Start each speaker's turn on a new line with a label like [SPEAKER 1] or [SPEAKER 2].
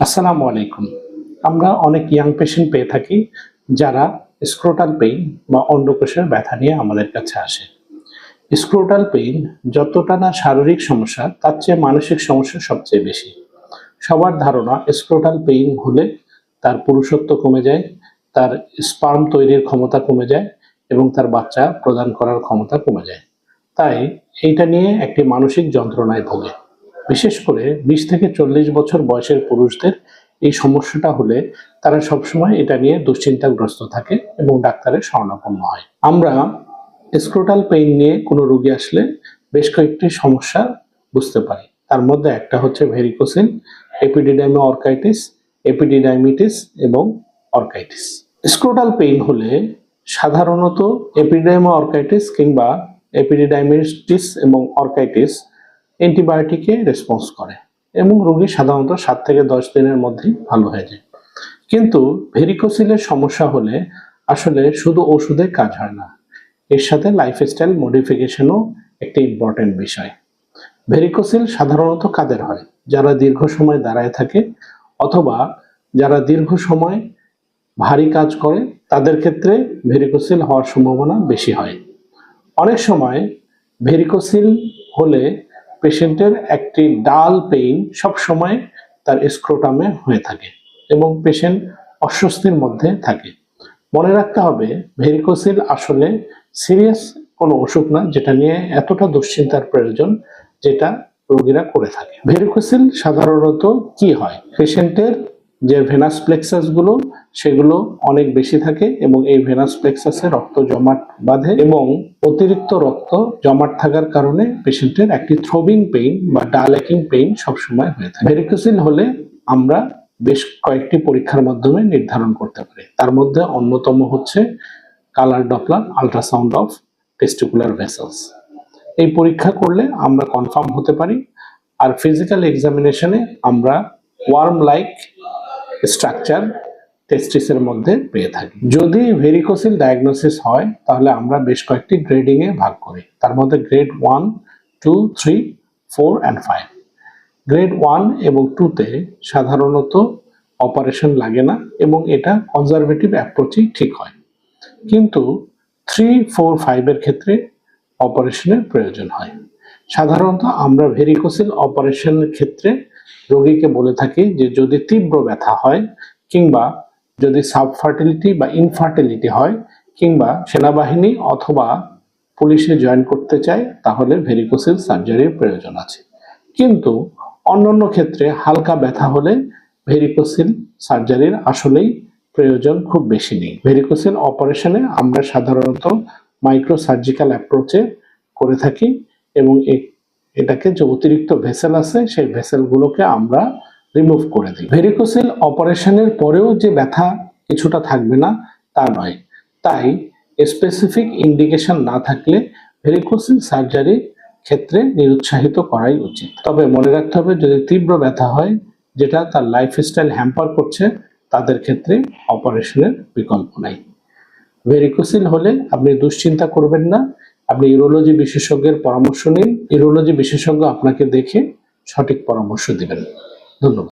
[SPEAKER 1] আসসালামু আলাইকুম। আমরা অনেক ইয়াং পেশেন্ট পেয়ে থাকি যারা স্ক্রোটাল পেইন বা অন্ডকোষের ব্যথা নিয়ে আমাদের কাছে আসে। স্ক্রোটাল পেইন যতটা না শারীরিক সমস্যা, তার চেয়ে মানসিক সমস্যা সবচেয়ে বেশি। সবার ধারণা স্ক্রোটাল পেইন হলে তার পুরুষত্ব কমে যায়, তার স্পার্ম তৈরির ক্ষমতা কমে যায় এবং তার বাচ্চা প্রদান করার ক্ষমতা কমে যায়। তাই এইটা নিয়ে একটি মানসিক যন্ত্রণায় ভোগে। বিশেষ করে বিশ থেকে চল্লিশ বছর বয়সের পুরুষদের এই সমস্যাটা হলে তারা সবসময় এটা নিয়ে দুশ্চিন্তাগ্রস্ত থাকে এবং ডাক্তারের শরণাপন্ন হয়। আমরা স্ক্রোটাল পেইন নিয়ে কোনো রোগী আসলে বেশ কয়েকটি সমস্যা বুঝতে পারি। তার মধ্যে একটা হচ্ছে ভেরিকোসিন, এপিডিডাইমা অর্কাইটিস, এপিডিডাইমিটিস এবং অর্কাইটিস। স্ক্রোটাল পেইন হলে সাধারণত এপিডিডাইমা অর্কাইটিস কিংবা এপিডিডাইমিটিস এবং অর্কাইটিস অ্যান্টিবায়োটিকে রেসপন্স করে এবং রোগী সাধারণত সাত থেকে দশ দিনের মধ্যেই ভালো হয়ে যায়। কিন্তু ভেরিকোসিলের সমস্যা হলে আসলে শুধু ওষুধে কাজ হয় না, এর সাথে লাইফস্টাইল মডিফিকেশনও একটি ইম্পর্টেন্ট বিষয়। ভেরিকোসিল সাধারণত কাদের হয়? যারা দীর্ঘ সময় দাঁড়ায় থাকে অথবা যারা দীর্ঘ সময় ভারী কাজ করে, তাদের ক্ষেত্রে ভেরিকোসিল হওয়ার সম্ভাবনা বেশি হয়। অনেক সময় ভেরিকোসিল হলে পেশেন্টের একটি ডাল পেইন সব সময় তার স্ক্রোটামে হয়ে থাকে এবং পেশেন্ট অস্বস্তির মধ্যে থাকে। মনে রাখতে হবে, ভেরিকোসিল আসলে সিরিয়াস কোনো অসুখ না, যেটা নিয়ে এতটা দুশ্চিন্তার প্রয়োজন যেটা রোগীরা করে থাকে। ভেরিকোসিল সাধারণত কি হয়? পেশেন্টের যে ভেনাস প্লেক্সাসগুলো, সেগুলো অনেক বেশি থাকে এবং এই ভেনাস প্লেক্সাসে রক্ত জমাট বাঁধে এবং অতিরিক্ত রক্ত জমাট থাকার কারণে পেশেন্টের একটি থ্রোবিং পেইন বা ডালেকিং পেইন সবসময় হয়ে থাকে। ভেরিকোসিল হলে আমরা বেশ কয়েকটি পরীক্ষার মাধ্যমে নির্ধারণ করতে পারি। তার মধ্যে অন্যতম হচ্ছে colour Doppler ultrasound of testicular vessels এই পরীক্ষা করলে আমরা কনফার্ম হতে পারি। আর ফিজিক্যাল এক্সামিনেশনে আমরা ওয়ার্ম লাইক স্ট্রাকচার টেস্টিসের মধ্যে পেয়ে থাকি। যদি ভেরিকোসিল ডায়াগনোসিস হয়, তাহলে আমরা বেশ কয়েকটি গ্রেডিং এ ভাগ করি। তার মধ্যে grade one two three four and five grade one এবং টুতে সাধারণত অপারেশন লাগে না এবং এটা কনজারভেটিভ অ্যাপ্রোচই ঠিক হয়। কিন্তু থ্রি ফোর ফাইভের ক্ষেত্রে অপারেশনের প্রয়োজন হয়। সাধারণত আমরা ভেরিকোসিল অপারেশনের ক্ষেত্রে রোগীকে বলে থাকি যে যদি তীব্র ব্যথা হয় কিংবা যদি সাবফার্টিলিটি বা ইনফার্টিলিটি হয় কিংবা সেনাবাহিনী অথবা পুলিশে জয়েন করতে চায়, তাহলে ভেরিকোসিল সার্জারির প্রয়োজন আছে। কিন্তু অন্যান্য ক্ষেত্রে হালকা ব্যথা হলে ভেরিকোসিল সার্জারির আসলেই প্রয়োজন খুব বেশি নেই। ভেরিকোসিল অপারেশনে আমরা সাধারণত মাইক্রো সার্জিক্যাল অ্যাপ্রোচে করে থাকি এবং এটাকে যে অতিরিক্ত ভেসেল আছে, সেই ভেসেলগুলোকে আমরা রিমুভ করে দিই। ভেরিকোসিল অপারেশনের পরেও যে ব্যথা কিছুটা থাকবে না, তা নয়। তাই স্পেসিফিক ইন্ডিকেশন না থাকলে ভেরিকোসিল সার্জারি ক্ষেত্রে নিরুৎসাহিত করাই উচিত। তবে মনে রাখতে হবে, যদি তীব্র ব্যথা হয়, যেটা তার লাইফস্টাইল হ্যাম্পার করছে, তাদের ক্ষেত্রে অপারেশনের বিকল্প নাই। ভেরিকোসিল হলে আপনি দুশ্চিন্তা করবেন না আপনি ইউরোলজি বিশেষজ্ঞের পরামর্শ নিন ইউরোলজি বিশেষজ্ঞ আপনাকে দেখে সঠিক পরামর্শ দেবেন। ধন্যবাদ।